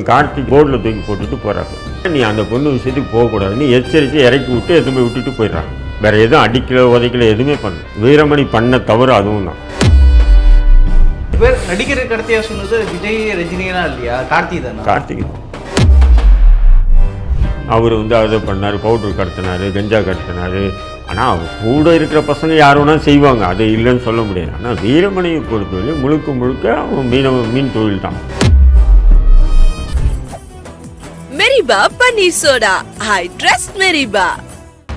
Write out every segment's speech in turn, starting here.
கார்த்திக் போர்டில் தூக்கி போட்டுட்டு போகிறாங்க நீ அந்த பொண்ணு விஷயத்துக்கு போகக்கூடாதுன்னு எச்சரித்து இறக்கி விட்டு எதுவுமே விட்டுட்டு போயிடுறாங்க. வேற எதுவும் அடிக்கல உதைக்கல எதுவுமே பண்ணல. வீரமணி பண்ண தவறு அதுவும் தான். பேர் நடிகர் கடத்தியா சொன்னது விஜய் ரஜினியெல்லாம் இல்லையா? கார்த்தி தானா? கார்த்திக் தான். அவர் வந்து அதை பண்ணார் பவுடர் கடத்தினார் கஞ்சா கடத்தினார். ஆனால் அவர் கூட இருக்கிற பசங்க யார் வேணாலும் செய்வாங்க. அது இல்லைன்னு சொல்ல முடியாது. ஆனால் வீரமணியை பொறுத்தவரை முழுக்க முழுக்க அவன் மீனவ மீன் தொழில் தான் மெரிபா பன்னீர் சோடா. I trust மெரிபா.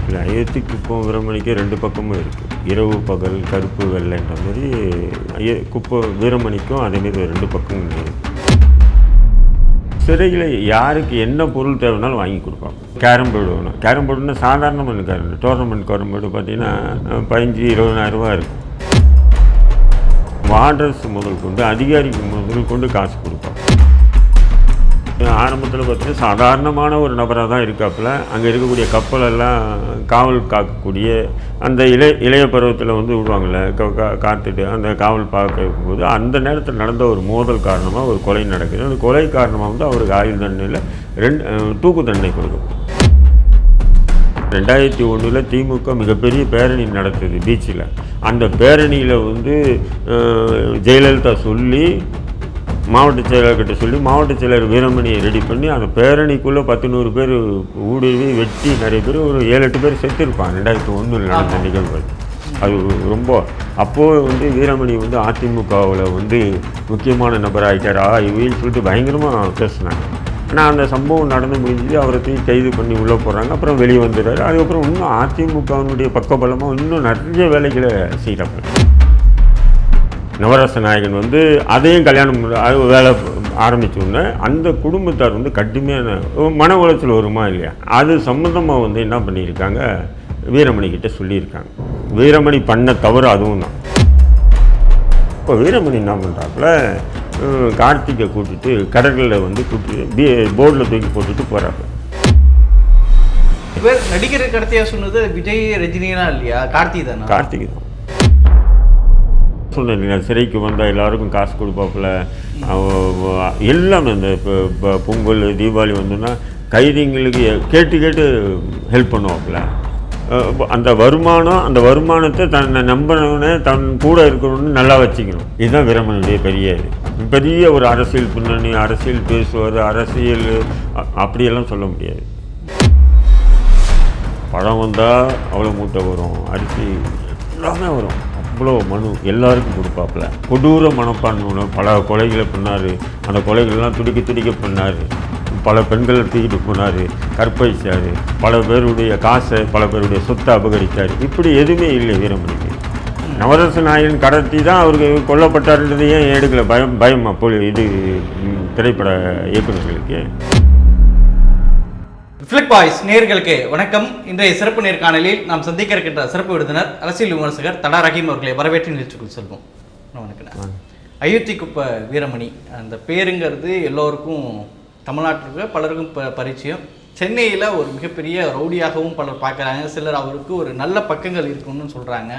இல்லை அயோத்திக்கு குப்பம் வீரமணிக்கு ரெண்டு பக்கமும் இருக்குது இரவு பகல் கருப்பு வெள்ளைன்ற மாதிரி ஐய வீரமணிக்கும் அதேமாரி ரெண்டு பக்கமும் இருக்குது சிறையில் யாருக்கு என்ன பொருள் தேவைனாலும் வாங்கி கொடுப்பாங்க. கேரம் போர்டு வேணும். கேரம் போர்டுன்னா மண் கேரம் டோர்னமெண்ட் கேரம் போர்டு பார்த்தீங்கன்னா பதினஞ்சு இருபதாயிரம் இருக்கும். வார்டர்ஸ் முதல் கொண்டு அதிகாரிக்கு முதல் கொண்டு காசு கொடுப்பாங்க. ஆரம்பத்தில் பார்த்தீங்கன்னா சாதாரணமான ஒரு நபராக தான் இருக்காப்புல. அங்கே இருக்கக்கூடிய கப்பலெல்லாம் காவல் காக்கக்கூடிய அந்த இளைய இளைய பருவத்தில் வந்து விடுவாங்கள்ல காத்துட்டு அந்த காவல் பார்க்க இருக்கும்போது அந்த நேரத்தில் நடந்த ஒரு மோதல் காரணமாக ஒரு கொலை நடக்குது. அந்த கொலை காரணமாக வந்து அவருக்கு ஆயுள் தண்டனையில் ரெண்டு தூக்கு தண்டனை கொடுக்கும். ரெண்டாயிரத்தி ஒன்றில் திமுக மிகப்பெரிய பேரணி நடத்துது பீச்சில். அந்த பேரணியில் வந்து ஜெயலலிதா சொல்லி மாவட்ட செயலர்கிட்ட சொல்லி மாவட்ட செயலர் வீரமணியை ரெடி பண்ணி அந்த பேரணிக்குள்ளே பத்து நூறு பேர் ஊடுருவி வெட்டி நிறைய பேர் ஒரு ஏழு எட்டு பேர் செத்துருப்பாங்க. ரெண்டாயிரத்தி ஒன்றில் நடந்த நிகழ்வு அது ரொம்ப அப்போது வந்து வீரமணி வந்து அதிமுகவில் வந்து முக்கியமான நபர் ஆகிட்டாரா இவன்னு சொல்லிட்டு பயங்கரமாக பேசினாங்க. ஆனால் அந்த சம்பவம் நடந்து முடிஞ்சு அவரை தூக்கி கைது பண்ணி உள்ளே போடுறாங்க அப்புறம் வெளியே வந்துடுறாரு. அதுக்கப்புறம் இன்னும் அதிமுகவினுடைய பக்கபலமாக இன்னும் நிறைய வேலைகளை செய்கிறாங்க நவரச நாயகன் வந்து அதையும் கல்யாணம் அது வேலை ஆரம்பிச்ச உடனே அந்த குடும்பத்தார் வந்து கடுமையான மன உளைச்சல் வருமா இல்லையா? அது சம்மந்தமாக வந்து என்ன பண்ணியிருக்காங்க? வீரமணி கிட்ட சொல்லியிருக்காங்க. வீரமணி பண்ண தவறு அதுவும் தான். இப்போ வீரமணி என்ன பண்ணுறாப்புல கார்த்திகை கூட்டிட்டு கடற்கரையில் வந்து கூட்டிட்டு பி போர்டில் தூக்கி போட்டுட்டு போகிறாப்புல பேர் நடிகர் கடத்தியா சொன்னது விஜய் ரஜினியெல்லாம் இல்லையா? கார்த்தி தானா? கார்த்திகை தான். சொன்னேன் இல்லையா, சிறைக்கு வந்தால் எல்லாருக்கும் காசு கொடுப்பாப்புல. எல்லாமே இந்த இப்போ இப்போ பொங்கல் தீபாவளி வந்துன்னா கைதிங்களுக்கு கேட்டு கேட்டு ஹெல்ப் பண்ணுவாப்புல. அந்த வருமானம் அந்த வருமானத்தை தன்னை நம்பினவனே தன் கூட இருக்கணும்னு நல்லா வச்சுக்கணும். இதுதான் வீரமனுடைய பெரிய இது. பெரிய ஒரு அரசியல் பின்னணி அரசியல் பேசுவார் அரசியல் அப்படியெல்லாம் சொல்ல முடியாது. பழம் வந்தால் அவ்வளோ மூட்டை வரும் அரிசி எல்லாமே வரும். அவ்வளோ மனு எல்லாருக்கும் கொடுப்பாப்புல. கொடூர மனப்பான்மையோட பல கொலைகளை பண்ணார். அந்த கொலைகள்லாம் துடிக்க துடிக்க பண்ணார். பல பெண்களை தூக்கிட்டு போனார் கற்பழிச்சார். பல பேருடைய காசை பல பேருடைய சொத்தை அபகரித்தார் இப்படி எதுவுமே இல்லை வீரமணிக்கு. நவரச நாயன் கடத்தி தான் அவருக்கு கொல்லப்பட்டார்ன்றது ஏன் எடுக்கல பயம் பயம் அப்போ இது திரைப்பட இயக்குநர்களுக்கு. ஃபிளிக் பாய்ஸ் நேர்களுக்கு வணக்கம். இன்றைய சிறப்பு நேர்காணலில் நாம் சந்திக்க இருக்கின்ற சிறப்பு விருந்தினர் அரசியல் விமர்சகர் தடா ரஹீம் அவர்களை வரவேற்று நிகழ்ச்சிக்குள் செல்வோம். வணக்கம். அயோத்தி குப்ப வீரமணி அந்த பேருங்கிறது எல்லோருக்கும் தமிழ்நாட்டில் பலருக்கும் ப பரிச்சயம். சென்னையில் ஒரு மிகப்பெரிய ரவுடியாகவும் பலர் பார்க்குறாங்க. சிலர் அவருக்கு ஒரு நல்ல பக்கங்கள் இருக்குன்னு சொல்கிறாங்க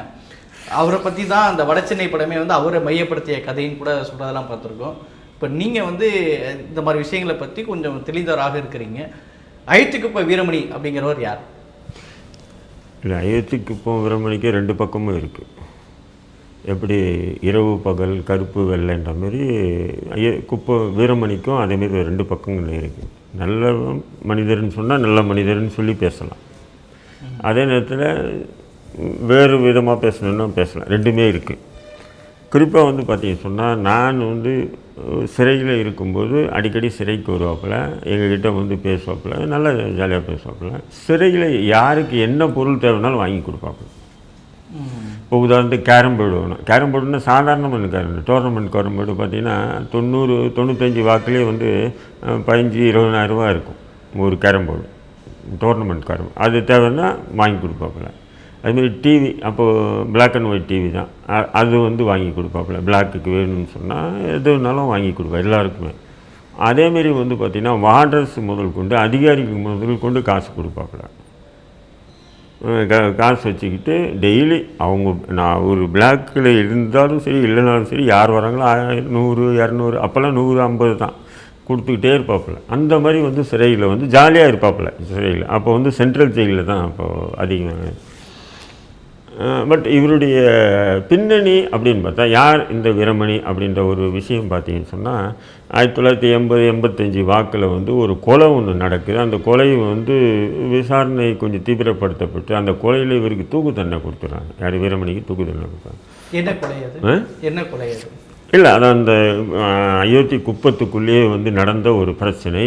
அவரை பற்றி தான் அந்த வடசென்னை படமே வந்து அவரை மையப்படுத்திய கதைன்னு கூட சொல்கிறதெல்லாம் பார்த்துருக்கோம். இப்போ நீங்கள் வந்து இந்த மாதிரி விஷயங்களை பற்றி கொஞ்சம் தெளிந்தவராக இருக்கிறீங்க. அயோத்திக்கு இப்போ வீரமணி அப்படிங்கிறவர் யார்? இல்லை அயோத்திக்கு இப்போ வீரமணிக்கு ரெண்டு பக்கமும் இருக்குது எப்படி இரவு பகல் கருப்பு வெள்ளைன்ற மாதிரி ஐய குப்பை வீரமணிக்கும் அதேமாரி ரெண்டு பக்கங்கள் இருக்குது நல்ல மனிதர்னு சொன்னால் நல்ல மனிதர்னு சொல்லி பேசலாம். அதே நேரத்தில் வேறு விதமாக பேசணுன்னா பேசலாம். ரெண்டுமே இருக்குது குறிப்பாக வந்து பார்த்திங்க சொன்னால் நான் வந்து சிறையில் இருக்கும்போது அடிக்கடி சிறைக்கு வருவாப்புல எங்ககிட்ட வந்து பேசுவாப்புல நல்லா ஜாலியாக பேசுவாப்புல. சிறையில் யாருக்கு என்ன பொருள் தேவைனாலும் வாங்கி கொடுப்பாப்புல. இப்போ உதாரணத்துக்கு கேரம் போர்டு வேணும். கேரம் போர்டுன்னா சாதாரணமான கேரம் டோர்னமெண்ட் கேரம் போர்டு பார்த்தீங்கன்னா தொண்ணூறு தொண்ணூத்தஞ்சு வாக்குலேயே வந்து பதினஞ்சு இருபதாயிரரூபா இருக்கும். ஒரு கேரம் போர்டு. டோர்னமெண்ட் கேரம் அது தேவைன்னா வாங்கி கொடுப்பாப்புல. அதுமாரி டிவி அப்போது பிளாக் அண்ட் ஒயிட் டிவி தான். அது வந்து வாங்கி கொடுப்பாப்புல. பிளாக்குக்கு வேணும்னு சொன்னால் எது வேணாலும் வாங்கி கொடுப்பேன் எல்லாருக்குமே. அதேமாரி வந்து பார்த்திங்கன்னா வார்டர்ஸ் முதல் கொண்டு அதிகாரிக்கு முதல் கொண்டு காசு கொடுப்பாப்புல. கா- காசு வச்சுக்கிட்டு டெய்லி அவங்க நான் ஒரு பிளாக்கில் இருந்தாலும் சரி இல்லைனாலும் சரி யார் வராங்களோ ஆயிரம், நூறு இரநூறு அப்போல்லாம் நூறு ஐம்பது தான் கொடுத்துக்கிட்டே இருப்பாப்புல. அந்த மாதிரி வந்து சிறையில் வந்து ஜாலியாக இருப்பாப்புல சிறையில். அப்போ வந்து சென்ட்ரல் ஜெயிலில் தான் அப்போ அதிகம் பட் இவருடைய பின்னணி அப்படின்னு பார்த்தா யார் இந்த வீரமணி அப்படின்ற ஒரு விஷயம் பார்த்தீங்கன்னு சொன்னால் ஆயிரத்தி தொள்ளாயிரத்தி எண்பது எண்பத்தஞ்சு வாக்கில் வந்து ஒரு கொலை ஒன்று நடக்குது. அந்த கொலை வந்து விசாரணை கொஞ்சம் தீவிரப்படுத்தப்பட்டு அந்த கொலையில் இவருக்கு தூக்கு தண்டனை கொடுத்துறாங்க யார்? வீரமணிக்கு தூக்கு தண்டனை கொடுத்தாங்க என்ன கொலை? என்ன கொலை இல்லை அது அந்த அயோத்தி குப்பத்துக்குள்ளேயே வந்து நடந்த ஒரு பிரச்சனை.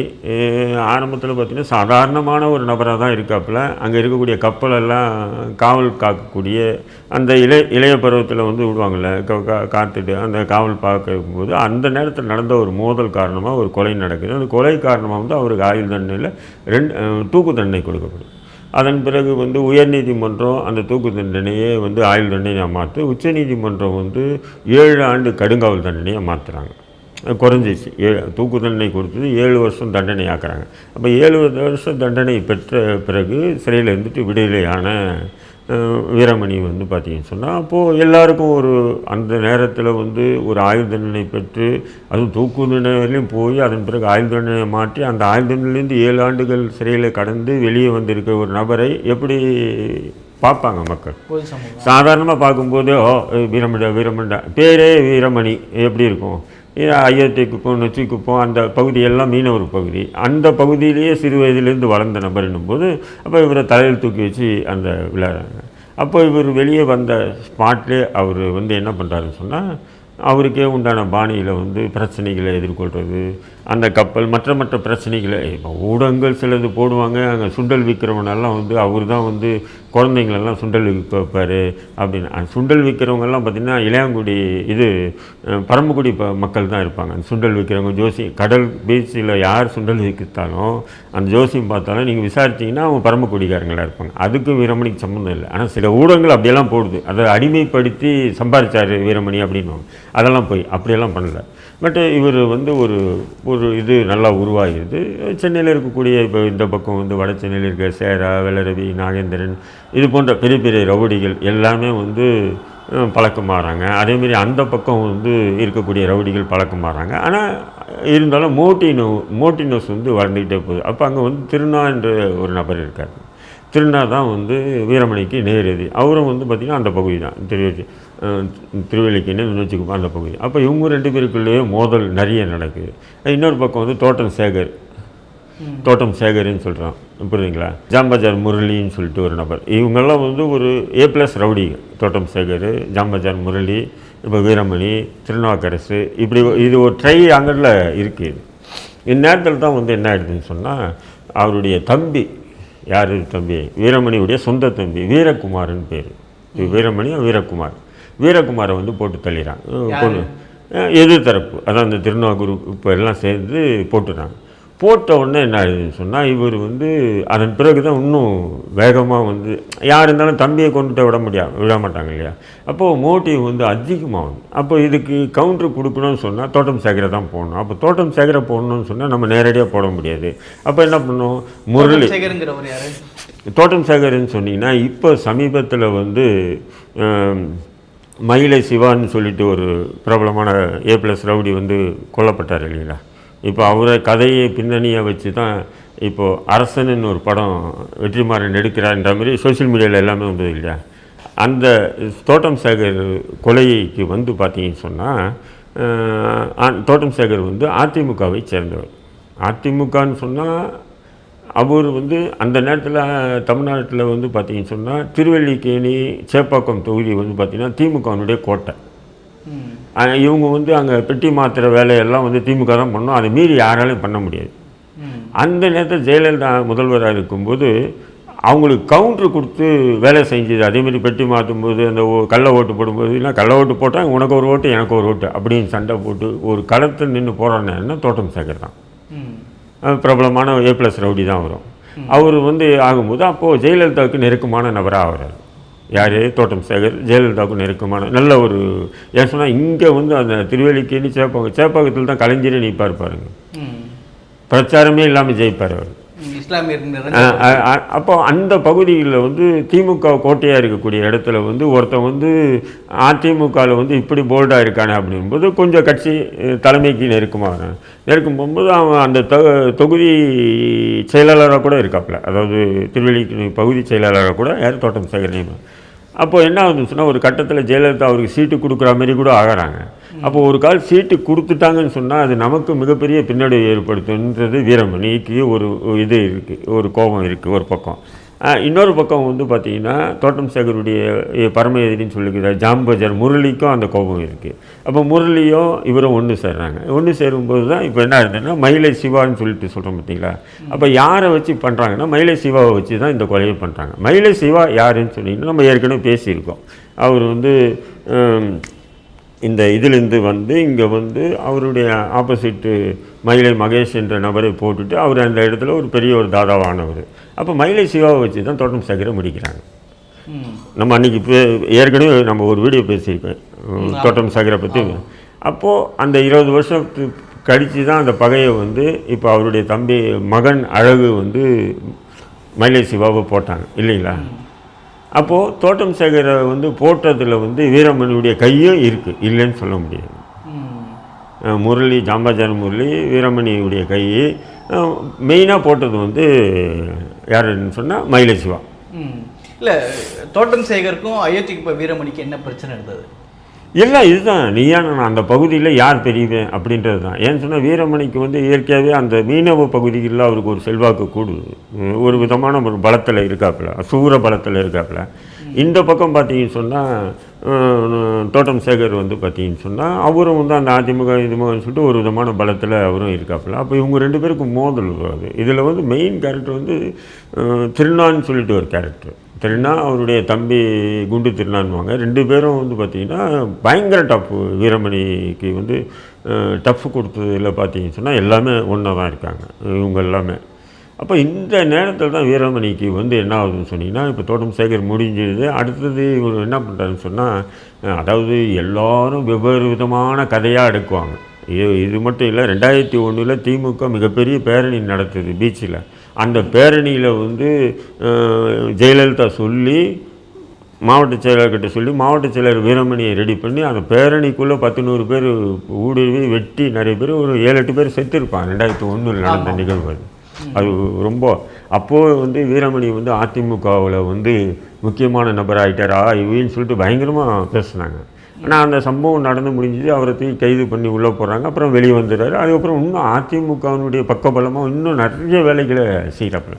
ஆரம்பத்தில் பார்த்திங்கன்னா சாதாரணமான ஒரு நபராக தான் இருக்காப்புல. அங்கே இருக்கக்கூடிய கப்பலெல்லாம் காவல் காக்கக்கூடிய அந்த இளைய இளைய பருவத்தில் வந்து விடுவாங்கள்ல காத்துட்டு அந்த காவல் பார்க்கும்போது அந்த நேரத்தில் நடந்த ஒரு மோதல் காரணமாக ஒரு கொலை நடக்குது. அந்த கொலை காரணமாக வந்து அவருக்கு ஆயுள் தண்டனையில் ரெண்டு தூக்கு தண்டனை கொடுக்கப்படும். அதன் பிறகு வந்து உயர்நீதிமன்றம் அந்த தூக்கு தண்டனையை வந்து ஆயுள் தண்டனையாக மாற்று உச்சநீதிமன்றம் வந்து ஏழு ஆண்டு கடுங்காவல் தண்டனையை மாற்றுறாங்க குறைஞ்சிச்சு ஏ தூக்கு தண்டனை கொடுத்தது ஏழு வருஷம் தண்டனை ஆக்குறாங்க. அப்போ ஏழு வருஷம் தண்டனை பெற்ற பிறகு சிறையில் இருந்துட்டு விடுதலையான வீரமணி வந்து பார்த்தீங்கன்னு சொன்னால் அப்போது எல்லாருக்கும் ஒரு அந்த நேரத்தில் வந்து ஒரு ஆயுள் தண்டனை பெற்று அதுவும் தூக்கு தண்டனையிலையும் போய் அதன் பிறகு ஆயுள் தண்டனையை மாற்றி அந்த ஆயுள் தண்டனையிலேருந்து ஏழு ஆண்டுகள் சிறையில் கடந்து வெளியே வந்திருக்க ஒரு நபரை எப்படி பார்ப்பாங்க மக்கள்? சாதாரணமாக பார்க்கும்போது ஓ வீரமண்டா வீரமண்டா பேரே வீரமணி எப்படி இருக்கும்? இது அயோத்தி குப்பம் நொச்சி குப்பம் அந்த பகுதியெல்லாம் மீனவர் பகுதி. அந்த பகுதியிலேயே சிறு வயதிலேருந்து வளர்ந்த நபர்னும் போது அப்போ இவரை தலையில் தூக்கி வச்சு அந்த விளையாடுறாங்க. அப்போ இவர் வெளியே வந்த ஸ்பாட்லேயே அவர் வந்து என்ன பண்ணுறாருன்னு சொன்னால் அவருக்கே உண்டான பாணியில் வந்து பிரச்சனைகளை எதிர்கொள்கிறது அந்த கப்பல் மற்ற மற்ற பிரச்சனைகளை இப்போ ஊடகங்கள் சிலது போடுவாங்க அங்கே சுண்டல் விற்கிறவனெல்லாம் வந்து அவர் தான் வந்து குழந்தைங்களெல்லாம் சுண்டல் விற்க வைப்பார் அப்படின்னு. அந்த சுண்டல் விற்கிறவங்கெல்லாம் பார்த்திங்கன்னா இளையாங்குடி இது பரம்புக்குடி பரமக்குடி ப மக்கள் தான் இருப்பாங்க. அந்த சுண்டல் விற்கிறவங்க ஜோசி கடல் பீச்சில் யார் சுண்டல் விற்கிறாலும் அந்த ஜோசியம் பார்த்தாலும் நீங்கள் விசாரிச்சிங்கன்னா அவங்க பரம்புக்குடிக்காரங்களாக இருப்பாங்க. அதுக்கும் வீரமணிக்கு சம்மந்தம் இல்லை. ஆனால் சில ஊடகங்கள் அப்படியெல்லாம் போடுது. அதை அடிமைப்படுத்தி சம்பாதிச்சார் வீரமணி அப்படின்னு அதெல்லாம் போய் அப்படியெல்லாம் பண்ணலை. பட் இவர் வந்து ஒரு ஒரு இது நல்லா உருவாகிடுது சென்னையில் இருக்கக்கூடிய இப்போ இந்த பக்கம் வந்து வட சென்னையில் இருக்க சேரா வெள்ளரவி நாகேந்திரன் இது போன்ற பெரிய பெரிய ரவுடிகள் எல்லாமே வந்து பழக்கம் மாறாங்க அதேமாரி அந்த பக்கம் வந்து இருக்கக்கூடிய ரவுடிகள் பழக்கம் மாறாங்க ஆனால் இருந்தாலும் மோட்டினோ மோட்டினோஸ் வந்து வளர்ந்துக்கிட்டே போகுது. அப்போ அங்கே வந்து திருநா என்ற ஒரு நபர் இருக்கார். திருநா தான் வந்து வீரமணிக்கு நேரடி. அவரும் வந்து பார்த்திங்கன்னா அந்த பகுதி தான். திரு திருவல்லிக்கேணி நுச்சிக்குப்பம் அந்த பகுதி. அப்போ இவங்க ரெண்டு பேருக்குள்ளேயே மோதல் நிறைய நடக்குது. இன்னொரு பக்கம் வந்து தோட்டம் சேகர். தோட்டம் சேகர்னு சொல்கிறான் புரியுதுங்களா? ஜாம்பஜார் முரளின்னு சொல்லிட்டு ஒரு நபர். இவங்கெல்லாம் வந்து ஒரு ஏ ப்ளஸ் ரவுடிங்க தோட்டம் சேகர் ஜாம்பஜார் முரளி இப்போ வீரமணி திருநாக்கரசு இப்படி இது ஒரு ட்ரை அங்கடில் இருக்குது இந்நேரத்தில் தான் வந்து என்ன ஆயிடுதுன்னு சொன்னால் அவருடைய தம்பி யார் தம்பி? வீரமணியுடைய சொந்த தம்பி வீரகுமார்னு பேர். வீரமணி வீரகுமார்? வீரகுமாரை வந்து போட்டு தள்ளிறான் எதிர்த்தரப்பு. அதான் அந்த திருநாகூர் இப்போ எல்லாம் சேர்ந்து போட்டுறாங்க போட்ட உடனே என்ன ஆயிடுதுன்னு சொன்னால் இவர் வந்து அதன் பிறகு தான் இன்னும் வேகமாக வந்து யார் இருந்தாலும் தம்பியை கொண்டுட்டு விட முடியாது விட மாட்டாங்க இல்லையா? அப்போது மோட்டிவ் வந்து அதிகமாகும் அப்போ இதுக்கு கவுண்டர் கொடுக்கணும்னு சொன்னால் தோட்டம் சேகரை தான் போடணும். அப்போ தோட்டம் சேகரை போடணும்னு சொன்னால் நம்ம நேரடியாக போட முடியாது. அப்போ என்ன பண்ணணும் முரளி தோட்டம் சேகர்னு சொன்னீங்கன்னா இப்போ சமீபத்தில் வந்து மயிலை சிவான்னு சொல்லிட்டு ஒரு பிரபலமான ஏ ப்ளஸ் ரவுடி வந்து கொல்லப்பட்டார் இல்லைங்களா? இப்போ அவரை கதையை பின்னணியை வச்சு தான் இப்போது அரசன்னு ஒரு படம் வெற்றிமாறன் எடுக்கிறார்ன்ற மாதிரி சோஷியல் மீடியாவில் எல்லாமே வந்தது இல்லையா? அந்த தோட்டம் சேகர் கொலைக்கு வந்து பார்த்தீங்கன்னு சொன்னால் தோட்டம் சேகர் வந்து அதிமுகவை சேர்ந்தவர். அதிமுகன்னு சொன்னால் அவர் வந்து அந்த நேரத்தில் தமிழ்நாட்டில் வந்து பார்த்தீங்கன்னு சொன்னால் திருவல்லிக்கேணி சேப்பாக்கம் தொகுதி வந்து பார்த்திங்கன்னா திமுகவினுடைய கோட்டை. இவங்க வந்து அங்கே பெட்டி மாத்திர வேலையெல்லாம் வந்து திமுக தான் பண்ணோம். அதை மீறி யாராலையும் பண்ண முடியாது. அந்த நேரத்தில் ஜெயலலிதா முதல்வராக இருக்கும்போது அவங்களுக்கு கவுண்டர் கொடுத்து வேலை செஞ்சது. அதேமாதிரி பெட்டி மாற்றும் போது அந்த கள்ள ஓட்டு போடும்போது இல்லை கள்ள ஓட்டு போட்டால் உனக்கு ஒரு ஓட்டு எனக்கு ஒரு ஓட்டு அப்படின்னு சண்டை போட்டு ஒரு களத்தில் நின்று போராடினா தோட்டம் சேகர் தான். பிரபலமான ஏ ப்ளஸ் ரவுடி தான் வரும் அவர் வந்து ஆகும்போது அப்போது ஜெயலலிதாவுக்கு நெருக்கமான நபராக ஆகிறார். யார் தோட்டம் சேகர் ஜெயலலிதாவுக்கு நெருக்கமான நல்ல ஒரு ஏன் சொன்னால் இங்கே வந்து அந்த திருவேலிக்கேணி சேப்பாக்கம் சேப்பாக்கத்தில் தான் கலைஞரே நிற்பார் பாருங்க. பிரச்சாரமே இல்லாமல் ஜெயிப்பார் அவர். அப்போ அந்த பகுதியில் வந்து திமுக கோட்டையாக இருக்கக்கூடிய இடத்துல வந்து ஒருத்தன் வந்து அதிமுகவில் வந்து இப்படி போல்டாக இருக்கானே அப்படிங்கும்போது கொஞ்சம் கட்சி தலைமைக்கு நெருக்கமாக நெருக்கம் போகும்போது அவன் அந்த தொகுதி செயலாளராக கூட இருக்காப்புல அதாவது திருவள்ளிக்கணி பகுதி செயலாளராக கூட யார் தோட்டம் சேகர் அப்போ என்ன ஆகுதுன்னு சொன்னால் ஒரு கட்டத்தில் ஜெயலலிதா அவருக்கு சீட்டு கொடுக்குற மாதிரி கூட ஆகிறாங்க. அப்போ ஒரு கால் சீட்டு கொடுத்துட்டாங்கன்னு சொன்னால் அது நமக்கு மிகப்பெரிய பின்னடைவு ஏற்படுத்துன்றது வீரமணிக்கு ஒரு இது இருக்குது ஒரு கோபம் இருக்குது ஒரு பக்கம். இன்னொரு பக்கம் வந்து பார்த்திங்கன்னா தோட்டம் சேகருடைய பரம எதிரின்னு சொல்லிக்கிறார் ஜாம்பஜர் முரளிக்கும் அந்த கோபம் இருக்குது அப்போ முரளியும் இவரும் ஒன்று சேர்றாங்க. ஒன்று சேரும்போது தான் இப்போ என்ன இருந்ததுன்னா மயிலை சிவான்னு சொல்லிட்டு சொல்கிறோம் பார்த்தீங்களா? அப்போ யாரை வச்சு பண்ணுறாங்கன்னா மயிலை சிவாவை வச்சு தான் இந்த கொலையை பண்ணுறாங்க மயிலை சிவா யாருன்னு சொன்னீங்கன்னா நம்ம ஏற்கனவே பேசியிருக்கோம். அவர் வந்து இந்த இதிலேருந்து வந்து இங்கே வந்து அவருடைய ஆப்போசிட்டு மயிலை மகேஷ் என்ற நபரை போட்டுட்டு அவர் அந்த இடத்துல ஒரு பெரிய ஒரு தாதாவானவர். அப்போ மயிலை சிவாவை வச்சு தான் தோட்டம் சேகரை முடிக்கிறாங்க. நம்ம அன்றைக்கி ஏற்கனவே நம்ம ஒரு வீடியோ பேசியிருக்கோம் உம், தோட்டம் சாகரை பற்றி அப்போது அந்த இருபது வருஷத்து கழித்து தான் அந்த பகையை வந்து இப்போ அவருடைய தம்பி மகன் அழகு வந்து மயிலை சிவாவை போட்டாங்க. இல்லைங்களா? அப்போது தோட்டம் சேகரை வந்து போட்டதில் வந்து வீரமணியுடைய கையும் இருக்குது இல்லைன்னு சொல்ல முடியாது. முரளி ஜாம்பாஜான் முரளி வீரமணியுடைய கை மெயினாக போட்டது வந்து யாருன்னு சொன்னால் மயிலை சிவா. இல்ல தோட்டம் சேகருக்கும் அயோத்திக்கு இப்போ வீரமணிக்கு என்ன பிரச்சனை இருந்தது? எல்லாம் இதுதான். நீயா நான் அந்த பகுதியில் யார் பெரியவன் அப்படின்றது தான். ஏன்னு சொன்னால் வீரமணிக்கு வந்து இயற்கையாகவே அந்த மீனவ பகுதிகளில் அவருக்கு ஒரு செல்வாக்கு கூடுது. ஒரு விதமான ஒரு பலத்தில் இருக்காப்புல சூர பலத்தில் இருக்காப்புல. இந்த பக்கம் பார்த்தீங்கன்னு சொன்னால் தோட்டம் சேகர் வந்து பார்த்தீங்கன்னு சொன்னால் அவரும் வந்து அந்த அதிமுக இதுமுகன்னு சொல்லிட்டு ஒரு விதமான பலத்தில் அவரும் இருக்காப்புல. அப்போ இவங்க ரெண்டு பேருக்கும் மோதல் வருது இதில் வந்து மெயின் கேரக்டர் வந்து திருநான்னு சொல்லிட்டு ஒரு கேரக்டர் திருநா அவருடைய தம்பி குண்டு திருநான்வாங்க ரெண்டு பேரும் வந்து பார்த்திங்கன்னா பயங்கர டஃப்பு வீரமணிக்கு வந்து டஃப் கொடுத்ததில் பார்த்தீங்கன்னு சொன்னால் எல்லாமே ஒன்றா தான் இருக்காங்க. இவங்க எல்லாமே. அப்போ இந்த நேரத்தில் தான் வீரமணிக்கு வந்து என்ன ஆகுதுன்னு சொன்னீங்கன்னா இப்போ தோட்டம் சேகர் முடிஞ்சது அடுத்தது இவர் என்ன பண்ணுறாருன்னு சொன்னால் அதாவது எல்லாரும் வெவ்வேறு விதமான கதையாக எடுக்குவாங்க. இது இது மட்டும் இல்லை ரெண்டாயிரத்தி ஒன்றில் திமுக மிகப்பெரிய பேரணி நடத்துது பீச்சில். அந்த பேரணியில் வந்து ஜெயலலிதா சொல்லி மாவட்ட செயலர்கிட்ட சொல்லி மாவட்ட செயலர் வீரமணியை ரெடி பண்ணி அந்த பேரணிக்குள்ளே பத்து நூறு பேர் ஊடுருவி வெட்டி நிறைய பேர் ஒரு ஏழு எட்டு பேர் செத்துருப்பாங்க. ரெண்டாயிரத்தி ஒன்றில் நடந்த நிகழ்வு அது. அது ரொம்ப அப்போது வந்து வீரமணி வந்து அதிமுகவில் வந்து முக்கியமான நபர் ஆகிட்டாரா இவன்னு சொல்லிட்டு பயங்கரமாக பேசுனாங்க. ஆனால் அந்த சம்பவம் நடந்து முடிஞ்சது அவரை தூக்கி கைது பண்ணி உள்ளே போடுறாங்க அப்புறம் வெளியே வந்துடுறாரு. அதுக்கப்புறம் இன்னும் அதிமுகவினுடைய பக்கபலமாக இன்னும் நிறைய வேலைகளை செய்கிறாப்புல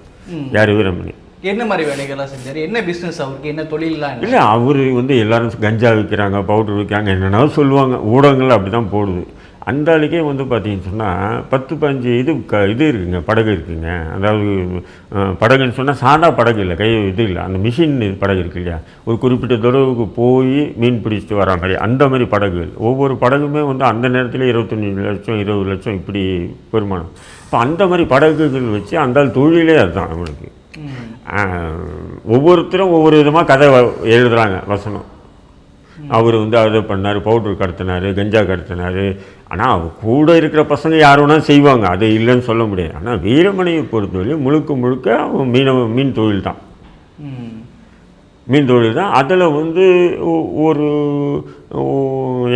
யார் வீரமணி? என்ன மாதிரி வேலைகள்லாம் செஞ்சாரு? என்ன பிசினஸ் அவருக்கு? என்ன தொழிலெலாம் என்ன? இல்லை அவர் வந்து எல்லாரும் கஞ்சா விற்கிறாங்க பவுடர் விற்கிறாங்க என்னென்னா சொல்லுவாங்க. ஊடகங்கள் அப்படி தான் போடுது. அந்த ஆளுக்கே வந்து பார்த்தீங்கன்னு சொன்னால் பத்து பதினஞ்சு இது க இது இருக்குங்க படகு இருக்குங்க. அதாவது படகுன்னு சொன்னால் சாதா படகு இல்லை கை இது இல்லை. அந்த மிஷின் படகு இருக்கு இல்லையா? ஒரு குறிப்பிட்ட தொலைவுக்கு போய் மீன் பிடிச்சிட்டு வர மாதிரி அந்த மாதிரி படகுகள். ஒவ்வொரு படகுமே வந்து அந்த நேரத்தில் இருபத்தஞ்சி லட்சம் இருபது லட்சம் இப்படி பெருமானம். இப்போ அந்த மாதிரி படகுகள் வச்சு அந்த தொழிலே அதுதான் அவங்களுக்கு. ஒவ்வொருத்தரும் ஒவ்வொரு விதமாக கதை எழுதுறாங்க வசனம். அவர் வந்து அதை பண்ணார் பவுடர் கடத்தினார் கஞ்சா கடத்தினார் ஆனால் கூட இருக்கிற பசங்க யார் வேணாலும் செய்வாங்க அது இல்லைன்னு சொல்ல முடியாது. ஆனால் வீரமணியை பொறுத்தவரையும் முழுக்க முழுக்க அவன் மீனவ மீன் தொழில் தான். மீன் தொழில் தான் அதில் வந்து ஒரு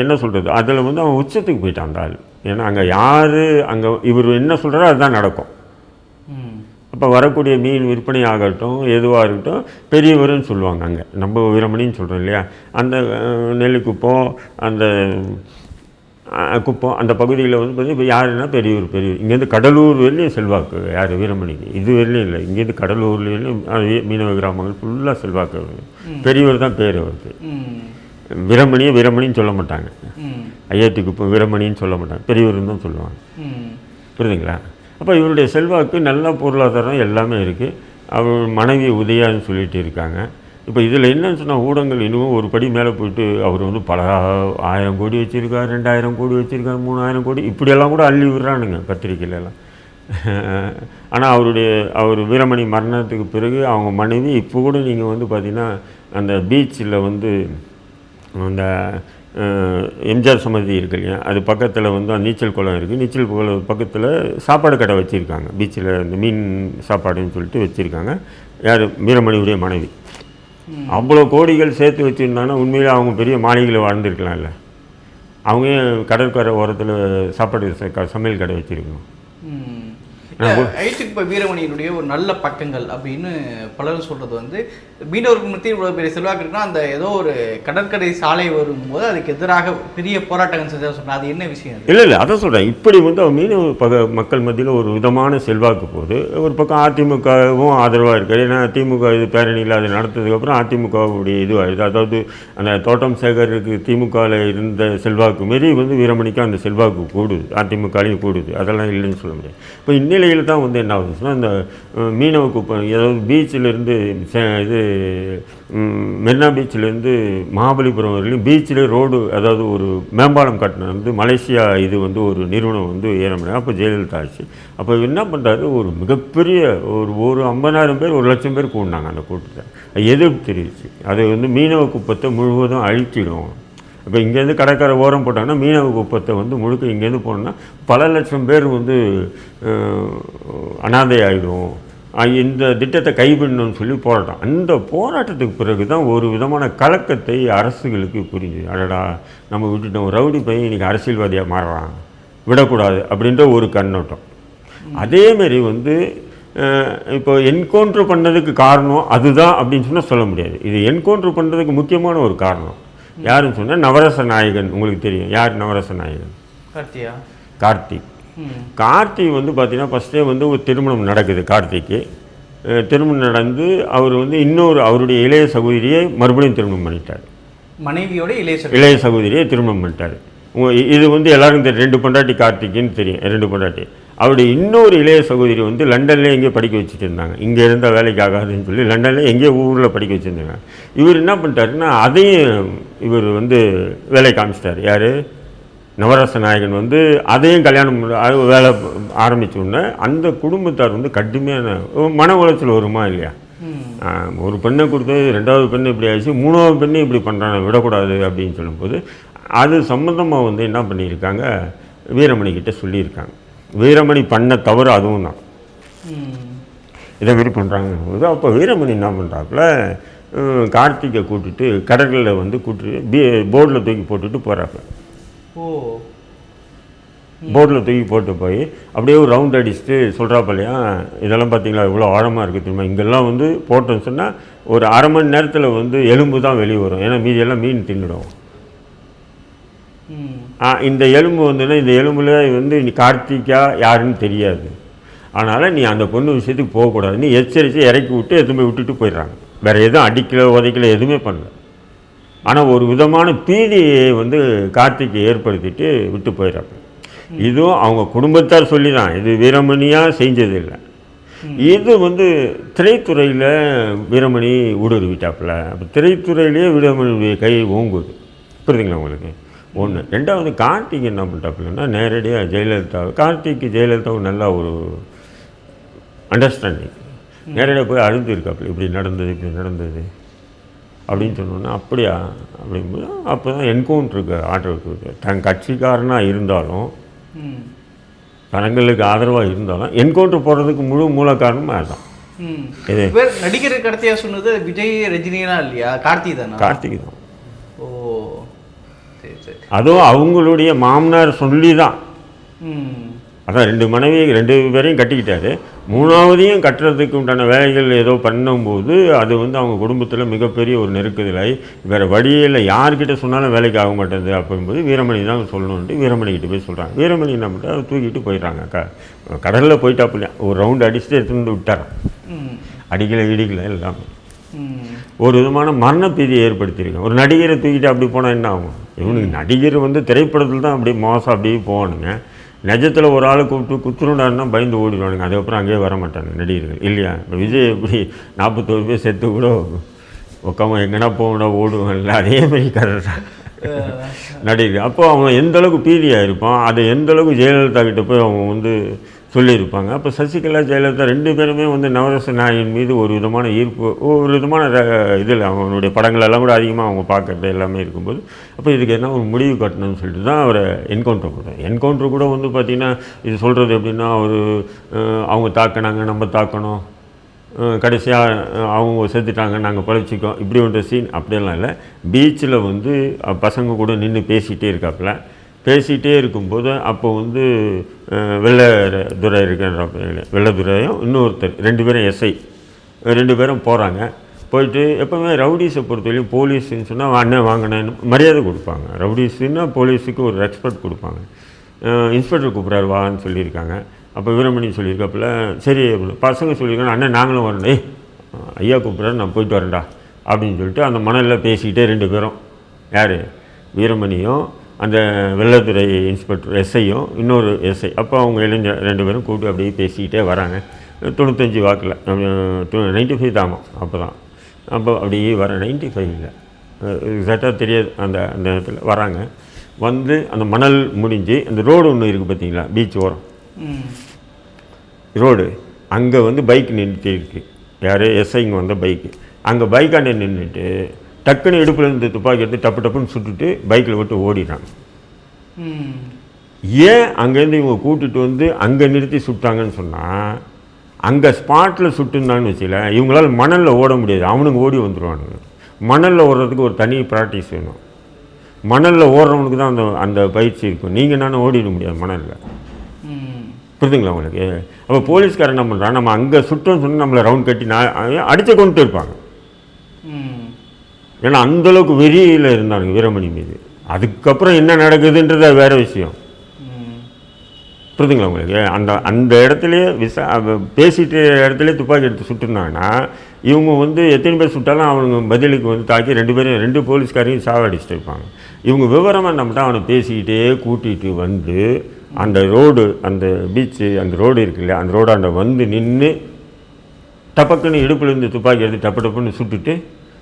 என்ன சொல்கிறது அதில் வந்து அவன் உச்சத்துக்கு போயிட்டான் அந்த ஆள். ஏன்னா அங்கே யார் அங்கே இவர் என்ன சொல்கிறாரோ அதுதான் நடக்கும். அப்போ வரக்கூடிய மீன் விற்பனை ஆகட்டும் எதுவாக இருக்கட்டும் பெரியவர்னு சொல்லுவாங்க அங்கே. நம்ம வீரமணின்னு சொல்கிறோம் இல்லையா? அந்த நெல்லிக்குப்பம் அந்த குப்பம் அந்த பகுதியில் வந்து பார்த்தீங்கன்னா இப்போ யாருன்னா பெரியவர் பெரியவர். இங்கேருந்து கடலூர் வரலையும் செல்வாக்கு யார்? வீரமணிக்கு. இது வரலையும் இல்லை. இங்கேருந்து கடலூர்லேயும் மீனவ கிராமங்கள் ஃபுல்லாக செல்வாக்கு. பெரியவர் தான் பேர் அவருக்கு. வீரமணியை வீரமணின்னு சொல்ல மாட்டாங்க. ஐயாத்தி குப்பம் வீரமணின்னு சொல்ல மாட்டாங்க. பெரியவர்னு தான் சொல்லுவாங்க. புரியுதுங்களா? அப்போ இவருடைய செல்வாக்கு நல்ல பொருளாதாரம் எல்லாமே இருக்குது அவர் மனைவி உதயான்னு சொல்லிட்டு இருக்காங்க. இப்போ இதில் என்னன்னு சொன்னால் ஊடகங்கள் இன்னும் ஒரு படி மேலே போயிட்டு அவர் வந்து பல ஆயிரம் கோடி வச்சுருக்கார் ரெண்டாயிரம் கோடி வச்சுருக்கார் மூணாயிரம் கோடி இப்படியெல்லாம் கூட அள்ளி விடுறானுங்க பத்திரிக்கையிலலாம் ஆனால் அவருடைய அவர் வீரமணி மரணத்துக்கு பிறகு அவங்க மனைவி இப்போ கூட நீங்கள் வந்து பார்த்தீங்கன்னா அந்த பீச்சில் வந்து அந்த எம்ஜிஆர் சமாதி இருக்கு இல்லையா? அது பக்கத்தில் வந்து அந்த நீச்சல் குளம் இருக்குது நீச்சல் குளம் பக்கத்தில் சாப்பாடு கடை வச்சுருக்காங்க. பீச்சில் இந்த மீன் சாப்பாடுன்னு சொல்லிட்டு வச்சுருக்காங்க. யார்? வீரமணியுடைய மனைவி. அவ்வளோ கோடிகள் சேர்த்து வச்சுருந்தாங்கன்னா உண்மையிலே அவங்க பெரிய மாளிகையில் வாழ்ந்துருக்கலாம்ல. அவங்க கடற்கரை ஓரத்தில் சாப்பாடு சமையல் கடை வச்சுருக்கணும். இல்ல, ஐட்டுக்குப்ப வீரமணியினுடைய ஒரு நல்ல பக்கங்கள் அப்படின்னு பலரும் சொல்றது வந்து மீனவர்கள் மத்தியில் இவ்வளவு பெரிய செல்வாக்கு இருக்குன்னா அந்த ஏதோ ஒரு கடற்கரை சாலை வரும்போது அதுக்கு எதிராக பெரிய போராட்டங்கள் செஞ்சா சொன்னா அது என்ன விஷயம் இல்லை இல்லை அதான் சொல்கிறேன் இப்படி வந்து அவன் மீனவ பக மக்கள் மத்தியில் ஒரு விதமான செல்வாக்கு போகுது ஒரு பக்கம் அதிமுகவும் ஆதரவாக இருக்குது ஏன்னா திமுக இது பேரணியில் அது நடத்ததுக்கப்புறம் அதிமுகவுடைய இதுவாகிடுது அதாவது அந்த தோட்டம் சேகருக்கு திமுகவில் இருந்த செல்வாக்கு மாரி வந்து வீரமணிக்கு அந்த செல்வாக்கு கூடுது அதிமுகலையும் கூடுது. அதெல்லாம் இல்லைன்னு சொல்ல முடியாது. இப்போ இந்நிலையில் தான் வந்து என்ன ஆகுதுன்னா இந்த மீனவ குப்பம் ஏதாவது பீச்சிலேருந்து இது மெரினா பீச்சிலேருந்து மகாபலிபுரம் வரையிலும் பீச்சில் ரோடு அதாவது ஒரு மேம்பாலம் கட்டின வந்து மலேசியா இது வந்து ஒரு நிறுவனம் வந்து ஏறமுடியும் அப்போ ஜெயலலிதா ஆச்சு. அப்போ என்ன பண்ணுறாரு ஒரு மிகப்பெரிய ஒரு ஒரு ஐம்பதாயிரம் பேர் ஒரு லட்சம் பேர் கூடினாங்க அந்த கூட்டத்தை. எதிர்ப்பு தெரிவிச்சு. அது வந்து மீனவ குப்பத்தை முழுவதும் அழிச்சிடும். இப்போ இங்கேருந்து கடற்கரை ஓரம் போட்டாங்கன்னா மீனவ குப்பத்தை வந்து முழுக்க இங்கேருந்து போனோம்னா பல லட்சம் பேர் வந்து அனாதை ஆகிடும் இந்த திட்டத்தை கைவிடணும்னு சொல்லி போராட்டம். அந்த போராட்டத்துக்கு பிறகு தான் ஒரு விதமான கலக்கத்தை அரசுகளுக்கு புரிஞ்சுது. அடடா நம்ம விட்டுட்டோம். ரவுடி பையன் இன்னைக்கு அரசியல்வாதியாக மாறுறான். விடக்கூடாது அப்படின்ற ஒரு கண்ணோட்டம். அதேமாரி வந்து இப்போ என்கவுண்ட்ரு பண்ணதுக்கு காரணம் அதுதான் அப்படின்னு சொன்னால் சொல்ல முடியாது. இது என்கவுண்ட்ரு பண்ணுறதுக்கு முக்கியமான ஒரு காரணம். யாருன்னு சொன்னால் நவரச நாயகன் உங்களுக்கு தெரியும். யார் நவரச நாயகன்? கார்த்தியா. கார்த்திக். கார்த்திக் வந்து பார்த்தீங்கன்னா ஃபஸ்ட்டே வந்து ஒரு திருமணம் நடக்குது கார்த்திக்கு. திருமணம் நடந்து அவர் வந்து இன்னொரு அவருடைய இளைய சகோதரியை மறுபடியும் திருமணம் பண்ணிட்டார். மனைவியோட இளைய இளைய சகோதரியை திருமணம் பண்ணிட்டார். இது வந்து எல்லாருக்கும் தெரியும். ரெண்டு பொண்டாட்டி கார்த்திக்னு தெரியும். ரெண்டு பொண்டாட்டி. அவருடைய இன்னொரு இளைய சகோதரி வந்து லண்டன்ல எங்கேயோ படிக்க வச்சுட்டு இருந்தாங்க. இங்கே இருந்தால் வேலைக்கு ஆகாதுன்னு சொல்லி லண்டனில் எங்கேயோ ஊரில் படிக்க வச்சுருந்தாங்க. இவர் என்ன பண்ணிட்டாருன்னா அதையும் இவர் வந்து வேலை காமிச்சிட்டார். யார்? நவரச நாயகன் வந்து அதையும் கல்யாணம் வேலை ஆரம்பிச்ச உடனே அந்த குடும்பத்தார் வந்து கடுமையான மன உளைச்சல் வருமா இல்லையா? ஒரு பெண்ணை கொடுத்து ரெண்டாவது பெண்ணு இப்படி ஆயிடுச்சு மூணாவது பெண்ணு இப்படி பண்ணுறாங்க விடக்கூடாது அப்படின்னு சொல்லும்போது அது சம்மந்தமாக வந்து என்ன பண்ணியிருக்காங்க? வீரமணி கிட்ட சொல்லியிருக்காங்க. வீரமணி பண்ண தவறு அதுவும் தான். இதை மாரி பண்ணுறாங்க அப்போ வீரமணி என்ன பண்ணுறாப்புல கார்த்திகை கூட்டிட்டு கடற்கரையில் வந்து கூட்டிட்டு பி போர்டில் தூக்கி போட்டுட்டு போகிறாப்புல ஓ. போர்டில் தூக்கி போட்டு போய் அப்படியே ஒரு ரவுண்ட் அடிச்சுட்டு சொல்கிறாப்பலையா இதெல்லாம் பார்த்தீங்களா இவ்வளோ ஆழமாக இருக்குது தெரியுமா? இங்கெல்லாம் வந்து போட்டோன்னு சொன்னால் ஒரு அரை மணி நேரத்தில் வந்து எலும்பு தான் வெளியே வரும். ஏன்னா மீதியெல்லாம் மீன் தின்னுடும். இந்த எலும்பு வந்துன்னா இந்த எலும்புல வந்து நீ கார்த்திகா யாருன்னு தெரியாது. அதனால் நீ அந்த பொண்ணு விஷயத்துக்கு போகக்கூடாது. நீ எச்சரித்து இறக்கி விட்டு எதுவுமே விட்டுட்டு போயிடுறாங்க. வேறு எதுவும் அடிக்கல உதைக்கல எதுவுமே பண்ணல. ஆனால் ஒரு விதமான பீதியை வந்து கார்த்திகை ஏற்படுத்திட்டு விட்டு போயிடுறாங்க இதுவும் அவங்க குடும்பத்தார் சொல்லி தான் இது வீரமணியாக செஞ்சது இல்லை இது வந்து திரைத்துறையில் வீரமணி ஊடுருவிட்டாப்புல அப்போ திரைத்துறையிலேயே வீரமணியுடைய கை ஓங்குது. புரியுதுங்களா உங்களுக்கு? ஒன்று ரெண்டாவது கார்த்திக் என்ன பண்ணிட்டாப்புலன்னா நேரடியாக ஜெயலலிதா கார்த்திக்கு ஜெயலலிதாவும் நல்லா ஒரு அண்டர்ஸ்டாண்டிங் நேரடியாக போய் அழுது இருக்காப்புல இப்படி நடந்தது இப்படி நடந்தது. அப்படின்னு சொன்னோன்னா அப்படியா? அப்படிங்கும்போது அப்போ தான் என்கவுண்டருக்கு ஆர்டர் இருக்குது தன் கட்சிக்காரனாக இருந்தாலும் ம். தனங்களுக்கு ஆதரவாக இருந்தாலும் என்கவுண்டர் போடுறதுக்கு முழு மூல காரணம் அதுதான் நடிகர் கடத்தையா சொன்னது விஜய் ரஜினிலாம் இல்லையா? கார்த்தி தானா? கார்த்திக் தான். ஓ சரி சரி. அதுவும் அவங்களுடைய மாமனார் சொல்லி தான் அதான் ரெண்டு மனைவி ரெண்டு பேரையும் கட்டிக்கிட்டாரு. மூணாவதையும் கட்டுறதுக்கு உண்டான வேலைகள் ஏதோ பண்ணும்போது அது வந்து அவங்க குடும்பத்தில் மிகப்பெரிய ஒரு நெருக்குதலாகி வேறு வழியில் யார்கிட்ட சொன்னாலும் வேலைக்கு ஆக மாட்டேங்குது அப்படிங்கும்போது வீரமணி தான் சொல்லணுன்ட்டு வீரமணி கிட்ட போய் சொல்கிறாங்க வீரமணி என்ன பண்ணுறா தூக்கிட்டு போயிடுறாங்க க கடலில் போயிட்டாப்புலையா ஒரு ரவுண்டு அடிச்சுட்டு எடுத்துட்டு வந்து விட்டாரான் அடிக்கல இடிக்கல எல்லாமே. ஒரு விதமான மரண பீதியை ஏற்படுத்தியிருக்கேன் ஒரு நடிகரை தூக்கிட்டு அப்படி போனால் என்ன ஆகும்? இவனுக்கு நடிகர் வந்து திரைப்படத்தில் தான் அப்படியே மோசம் அப்படியே போவானுங்க நிஜத்தில் ஒரு ஆளை கூப்பிட்டு குத்துருண்டாருன்னா பயந்து ஓடிடுவானுங்க. அதுக்கப்புறம் அங்கேயே வர மாட்டாங்க நடிகர்கள். இல்லையா? இப்போ விஜய் எப்படி நாற்பத்தோரு பேர் செத்து கூட உட்காம எங்கன்னா போகணும் ஓடுவான்ல அதே மாதிரி கரெக்டாக நடிகர். அப்போ அவன் எந்த அளவுக்கு பீதியாக இருப்பான் அதை எந்த அளவுக்கு ஜெயலலிதா கிட்ட போய் அவன் வந்து சொல்லியிருப்பாங்க. அப்போ சசிகலா ஜெயலலிதா ரெண்டு பேருமே வந்து நவரச நாயின் மீது ஒரு விதமான ஈர்ப்பு ஒரு விதமான இதில் அவனுடைய படங்கள் எல்லாம் கூட அதிகமாக அவங்க பார்க்கறது எல்லாமே இருக்கும்போது அப்போ இதுக்கு என்ன ஒரு முடிவு கட்டணும்னு சொல்லிட்டு தான் அவரை என்கவுண்டர் கொடுத்தேன். என்கவுண்டர் கூட வந்து பார்த்திங்கன்னா இது சொல்கிறது எப்படின்னா ஒரு அவங்க தாக்கினாங்க நம்ம தாக்கணும். கடைசியாக அவங்க செத்துட்டாங்க நாங்கள் பழிச்சிக்கோம். இப்படி ஒன்ற சீன் அப்படியெல்லாம் இல்லை. பீச்சில் வந்து பசங்க கூட நின்று பேசிகிட்டே இருக்காப்புல. பேசிகிட்டே இருக்கும்போது அப்போ வந்து வெள்ளதுரை வெள்ளை இருக்கின்ற வெள்ளதுரையும் இன்னொருத்தர் ரெண்டு பேரும் எஸ்ஐ ரெண்டு பேரும் போகிறாங்க போயிட்டு எப்போவுமே ரவுடிஸை பொறுத்தவரையும் போலீஸ்ன்னு சொன்னால் அண்ணன் வாங்கினேன்னு மரியாதை கொடுப்பாங்க. ரவுடிஸுன்னா போலீஸுக்கு ஒரு ரெஸ்பெக்ட் கொடுப்பாங்க. இன்ஸ்பெக்டர் கூப்பிட்றாரு வான்னு சொல்லியிருக்காங்க. அப்போ வீரமணி சொல்லியிருக்காப்புல சரி பசங்க சொல்லியிருக்காங்க. அண்ணன் நாங்களும் வரணும். ஏய் ஐயா கூப்பிட்றாரு நான் போயிட்டு வரேன்டா. அப்படின்னு சொல்லிட்டு அந்த மணலில் பேசிக்கிட்டே ரெண்டு பேரும். யார்? வீரமணியும் அந்த வெள்ளத்துறை இன்ஸ்பெக்டர் எஸ்ஐயும் இன்னொரு எஸ்ஐ. அப்போ அவங்க இளைஞர் ரெண்டு பேரும் கூப்பிட்டு அப்படியே பேசிக்கிட்டே வராங்க. தொண்ணூத்தஞ்சு வாக்கில் நைன்ட்டி ஃபைவ் தாமம் அப்போ தான் அப்போ அப்படியே வர நைன்ட்டி ஃபைவ்ல எக்ஸாக்டாக தெரியாது அந்த அந்த இடத்துல வராங்க. வந்து அந்த மணல் முடிஞ்சு அந்த ரோடு ஒன்று இருக்குது பார்த்தீங்களா பீச் ஓரம்? ரோடு. அங்கே வந்து பைக் நின்றுட்டு இருக்குது யார் எஸ்ஐங்க வந்த பைக்கு அங்கே பைக்காண்ட நின்றுட்டு டக்குன்னு இடுப்புல இருந்து துப்பாக்கி எடுத்து டப்பு டப்புன்னு சுட்டுட்டு பைக்கில் விட்டு ம். ஏன் அங்கேருந்து இவங்க கூட்டிட்டு வந்து அங்கே நிறுத்தி சுட்டாங்கன்னு சொன்னால் அங்கே ஸ்பாட்டில் சுட்டுருந்தாங்கன்னு வச்சுல இவங்களால மணலில் ஓட முடியாது. அவனுங்க ஓடி வந்துடுவானுங்க மணலில் ஓடுறதுக்கு ஒரு தனி ப்ராக்டிஸ் வேணும். மணலில் ஓடுறவனுக்கு தான் அந்த அந்த பயிற்சி இருக்கும். நீங்கள் நானும் ஓடிட முடியாது மணலில். புரிதுங்களா உங்களுக்கு? அப்போ போலீஸ்காரன் என்ன பண்ணுறான் நம்ம அங்கே சுட்டோம்னு சொன்னால் நம்மளை ரவுண்ட் கட்டி நான் அடித்து கொண்டு இருப்பாங்க. ஏன்னா அந்தளவுக்கு வெறியில் இருந்தானுங்க வீரமணி மீது. அதுக்கப்புறம் என்ன நடக்குதுன்றது வேறு விஷயம். புரிதுங்களா உங்களுக்கு? அந்த அந்த இடத்துலையே விசா பேசிட்டு இடத்துல துப்பாக்கி எடுத்து சுட்டுருந்தாங்கன்னா இவங்க வந்து எத்தனை பேர் சுட்டாலும் அவனுங்க பதிலுக்கு வந்து தாக்கி ரெண்டு பேரும் ரெண்டு போலீஸ்காரையும் சாவடிச்சுட்டு இருப்பாங்க. இவங்க விவரமாக நம்மகிட்ட அவனை பேசிக்கிட்டே கூட்டிகிட்டு வந்து அந்த ரோடு அந்த பீச்சு அந்த ரோடு இருக்குல்ல அந்த ரோடாண்ட வந்து நின்று டப்பக்குன்னு இடுப்புலேருந்து துப்பாக்கி எடுத்து டப்பு டப்புன்னு சுட்டுட்டு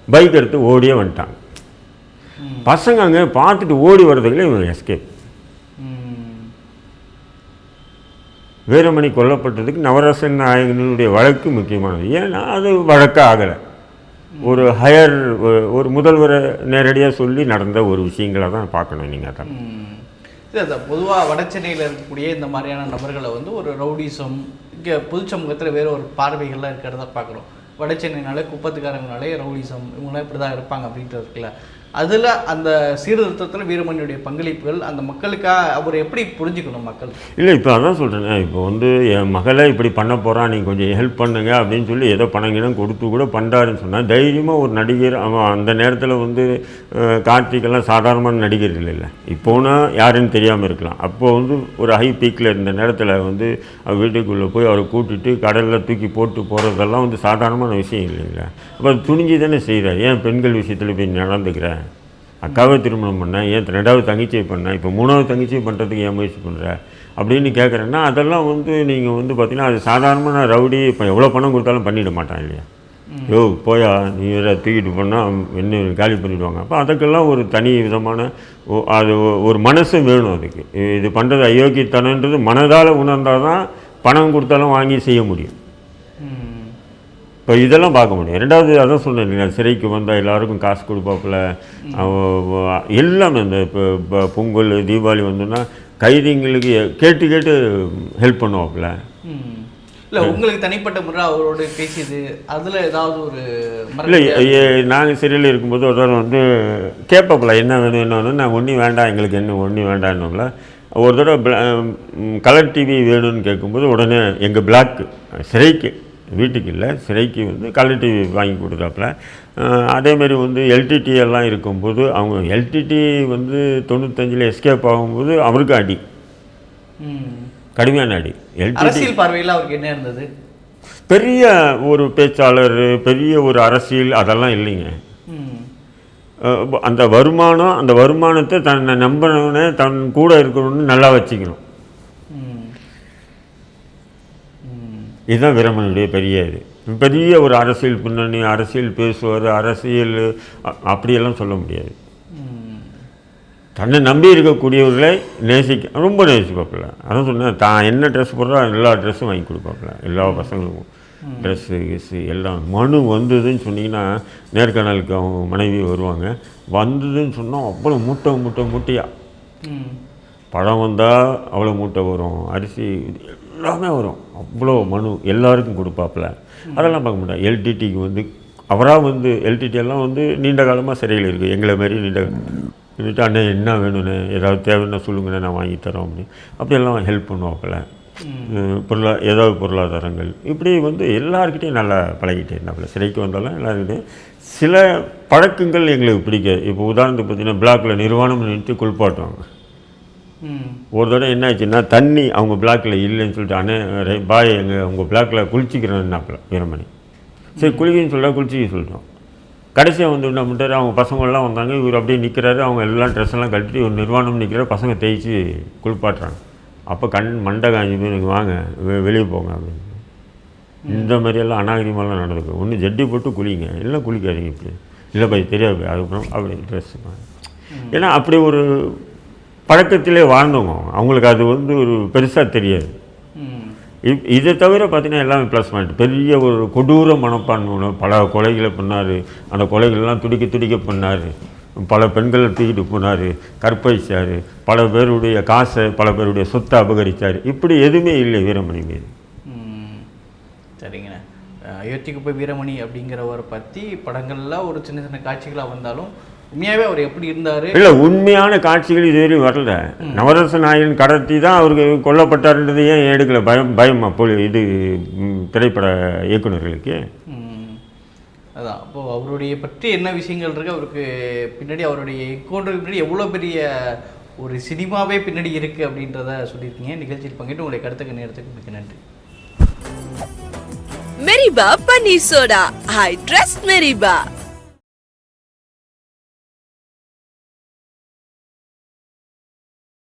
பைக் எடுத்து ஓடியே வந்துட்டாங்க பசங்க அங்கே பார்த்துட்டு ஓடி வர்றதுக்குள்ளே இவங்க எஸ்கேப் வீரமணி கொல்லப்பட்டதுக்கு நவரசன் நாயகனுடைய வழக்கு முக்கியமானது. ஏன்னா அது வழக்காக ஆகலை ஒரு ஹையர் ஒரு முதல்வரை நேரடியாக சொல்லி நடந்த ஒரு விஷயங்களை தான் பார்க்கணும் நீங்கள் தான் இல்லை பொதுவாக வட சென்னையில் இருக்கக்கூடிய இந்த மாதிரியான நபர்களை வந்து ஒரு ரவுடிசம் இங்கே பொது சமூகத்தில் வேறு ஒரு பார்வைகள்லாம் இருக்கிறத பார்க்குறோம். வட சென்னைனாலே குப்பத்துக்காரங்கனாலே ரவுடிசம் இவங்களாம் இப்படி தான் இருப்பாங்க அப்படின்ட்டு இருக்குல்ல. அதில் அந்த சீர்திருத்தத்தில் வீரமணியுடைய பங்களிப்புகள் அந்த மக்களுக்காக அவர் எப்படி புரிஞ்சுக்கணும் மக்கள்? இல்லை இப்போ அதான் சொல்கிறேனே இப்போ வந்து என் மகளை இப்படி பண்ண போகிறான் நீங்கள் கொஞ்சம் ஹெல்ப் பண்ணுங்க அப்படின்னு சொல்லி ஏதோ பணங்கிடம் கொடுத்து கூட பண்ணுறாருன்னு சொன்னால் தைரியமாக ஒரு நடிகர் அவன் அந்த நேரத்தில் வந்து கார்த்திகெல்லாம் சாதாரணமான நடிகர் இல்லைல்ல இப்போனா யாருன்னு தெரியாமல் இருக்கலாம். அப்போ வந்து ஒரு ஹை பீக்கில் இருந்த நேரத்தில் வந்து அவர் வீட்டுக்குள்ளே போய் அவரை கூட்டிட்டு கடலில் தூக்கி போட்டு போகிறதெல்லாம் வந்து சாதாரணமான விஷயம் இல்லைங்களா. அப்போ துணிஞ்சு தானே செய்கிறார் ஏன் பெண்கள் விஷயத்தில் போய் நடந்துக்கிறேன் அக்காவை திருமணம் பண்ணேன் ஏன் ரெண்டாவது தங்கச்சியை பண்ணேன் இப்போ மூணாவது தங்கச்சியை பண்ணுறதுக்கு ஏன் முயற்சி பண்ணுற அப்படின்னு கேட்குறேன்னா அதெல்லாம் வந்து நீங்கள் வந்து பார்த்தீங்கன்னா அது சாதாரணமான ரவுடி இப்போ எவ்வளோ பணம் கொடுத்தாலும் பண்ணிட மாட்டான் இல்லையா? யோ போயா நீ வேற தூக்கிட்டு போனால் என்ன காலி பண்ணிடுவாங்க. அப்போ அதுக்கெல்லாம் ஒரு தனி விதமான அது ஒரு மனசு வேணும் அதுக்கு. இது பண்ணுறது அயோக்கியத்தனன்றது மனதால் உணர்ந்தால் தான் பணம் கொடுத்தாலும் வாங்கி செய்ய முடியும். இப்போ இதெல்லாம் பார்க்க முடியும். ரெண்டாவது அதான் சொன்னேன் இல்லையா சிறைக்கு வந்தால் எல்லாருக்கும் காசு கொடுப்பாப்புல. எல்லாமே இந்த இப்போ பொங்கல் தீபாவளி வந்தோன்னா கைதிங்களுக்கு கேட்டு கேட்டு ஹெல்ப் பண்ணுவாப்புல. இல்லை உங்களுக்கு தனிப்பட்ட முறை அவரோட பேசியது அதில் ஏதாவது ஒரு இல்லை நாங்கள் சிறையில் இருக்கும்போது ஒரு தடவை வந்து கேட்பாப்புல என்ன வேணும் என்ன வேணும் நான் ஒன்றும் வேண்டாம் எங்களுக்கு என்ன ஒன்றும் வேண்டாம்னுல ஒரு தடவை கலர் டிவி வேணும்னு கேட்கும்போது உடனே எங்கள் பிளாக்கு சிறைக்கு வீட்டுக்கு இல்லை சிறைக்கு வந்து கலர் டிவி வாங்கி கொடுத்தாப்புல அதேமாரி வந்து எல்டிடி எல்லாம் இருக்கும்போது அவங்க எல்டிடி வந்து தொண்ணூத்தஞ்சில் எஸ்கேப் ஆகும்போது அவருக்கு அடி. கடுமையான அடி. எல்டிடி பார்வையில் அவருக்கு என்ன இருந்தது? பெரிய ஒரு பேச்சாளர் பெரிய ஒரு அரசியல் அதெல்லாம் இல்லைங்க. அந்த வருமானம் அந்த வருமானத்தை தன்னை நம்பினவனை தன் கூட இருக்கணும்னு நல்லா வச்சுக்கணும். இதுதான் வீரமனுடைய பெரிய இது. பெரிய ஒரு அரசியல் பின்னணி அரசியல் பேசுவார் அரசியல் அப்படியெல்லாம் சொல்ல முடியாது. தன்னை நம்பி இருக்கக்கூடியவர்களை நேசிக்க ரொம்ப நேசிப்பாப்புல. அதான் சொன்னேன் தான் என்ன ட்ரெஸ் போடுறோ எல்லா ட்ரெஸ்ஸும் வாங்கி கொடுப்பாப்புல. எல்லா பசங்களுக்கும் ட்ரெஸ்ஸு கிஸ்ஸு எல்லாம். மனு வந்ததுன்னு சொன்னீங்கன்னா நேர்காணலுக்கு அவங்க மனைவி வருவாங்க. வந்ததுன்னு சொன்னால் அவ்வளோ மூட்டை மூட்டை மூட்டையாக பழம் வந்தால் அவ்வளோ மூட்டை வரும். அரிசி எல்லாமே வரும். அவ்வளோ மனு எல்லாருக்கும் கொடுப்பாப்புல. அதெல்லாம் பார்க்க மாட்டேன் எல்டிடிக்கு வந்து அவராக வந்து எல்டிடி எல்லாம் வந்து நீண்ட காலமாக சிறையில் இருக்குது எங்களை மாதிரி நீண்ட இருந்துட்டு அண்ணே என்ன வேணும்னு ஏதாவது தேவைன்னா சொல்லுங்கண்ணே நான் வாங்கி தரோம் அப்படி அப்படியெல்லாம் ஹெல்ப் பண்ணுவாப்புல. பொருளா ஏதாவது பொருளாதாரங்கள். இப்படி வந்து எல்லாருக்கிட்டையும் நல்லா பழகிட்டே இருந்தாப்புல. சிறைக்கு வந்தாலும் எல்லாருக்கிட்டையும் சில பழக்கங்கள் எங்களுக்கு பிடிக்காது. இப்போ உதாரணத்துக்கு பார்த்தீங்கன்னா பிளாக்ல நிர்வாணம் நிறுத்தி குளிப்பாட்டுவாங்க ஒரு தடவை என்ன ஆச்சுன்னா தண்ணி அவங்க பிளாக்கில் இல்லைன்னு சொல்லிட்டு அண்ணே ரே- பாய் எங்கள் உங்கள் பிளாக்கில் குளிச்சிக்கிறேன்னாப்பில் வீரமணி. சரி குளிக்கன்னு சொல்லிட்டா குளிச்சிக்க சொல்லிட்டோம். கடைசியாக வந்து என்ன பண்ணுறாரு அவங்க பசங்கள்லாம் வந்தாங்க இவர் அப்படியே நிற்கிறாரு அவங்க எல்லாம் ட்ரெஸ் எல்லாம் கழட்டி ஒரு நிர்வாணம் நிற்கிறாரு பசங்க தேய்ச்சி குளிப்பாட்டுறாங்க. அப்போ கண் மண்டை காஞ்சி போய் எனக்கு வாங்க வெளியே போங்க அப்படின்னு. இந்த மாதிரியெல்லாம் அநாகரிகமாலாம் நடந்துக்கு ஒன்று ஜட்டி போட்டு குளிங்க இல்லை குளிக்காதீங்க இப்படி. இல்லை பை தெரியாது அதுக்கப்புறம் அப்படி ட்ரெஸ் ஏன்னா அப்படி ஒரு பழக்கத்திலே வாழ்ந்தவங்க அவங்க. அவங்களுக்கு அது வந்து ஒரு பெருசாக தெரியாது. இதை தவிர பார்த்தீங்கன்னா எல்லாமே ப்ளஸ் பாயிண்ட் பெரிய ஒரு கொடூர மனப்பான்மை பல கொலைகளை பண்ணார். அந்த கொலைகள்லாம் துடிக்க துடிக்க பண்ணார். பல பெண்களை தூக்கிட்டு போனார். கற்பழிச்சார். பல பேருடைய காசை பல பேருடைய சொத்தை அபகரித்தார் இப்படி எதுவுமே இல்லை வீரமணி மீது. சரிங்கண்ணா அஹ் அயோத்திக்கு போய் வீரமணி அப்படிங்கிறவரை பற்றி படங்கள்ல ஒரு சின்ன சின்ன காட்சிகளாக வந்தாலும் உண்மையாகவே அவர் எப்படி இருந்தார்? இல்லை உண்மையான காட்சிகள் இதுவரையும் வரல. நவரச நாயன் கடத்தி தான் அவருக்கு கொல்லப்பட்டார்ன்றது ஏன் எடுக்கல? பயம் பயமா போலி இது திரைப்பட இயக்குனர்களுக்கு அதான் அப்போது அவருடைய பற்றி என்ன விஷயங்கள் இருக்கு? அவருக்கு பின்னாடி அவருடைய எக்கௌண்ட்டுக்கு பின்னாடி எவ்வளோ பெரிய ஒரு சினிமாவே பின்னாடி இருக்கு அப்படின்றத சொல்லியிருக்கீங்க. நிகழ்ச்சியில் பங்கிட்டு உங்களுடைய கருத்துக்கு நேரத்துக்கு மிக்க நன்றி. Meriba Paneer Soda. I trust Meriba.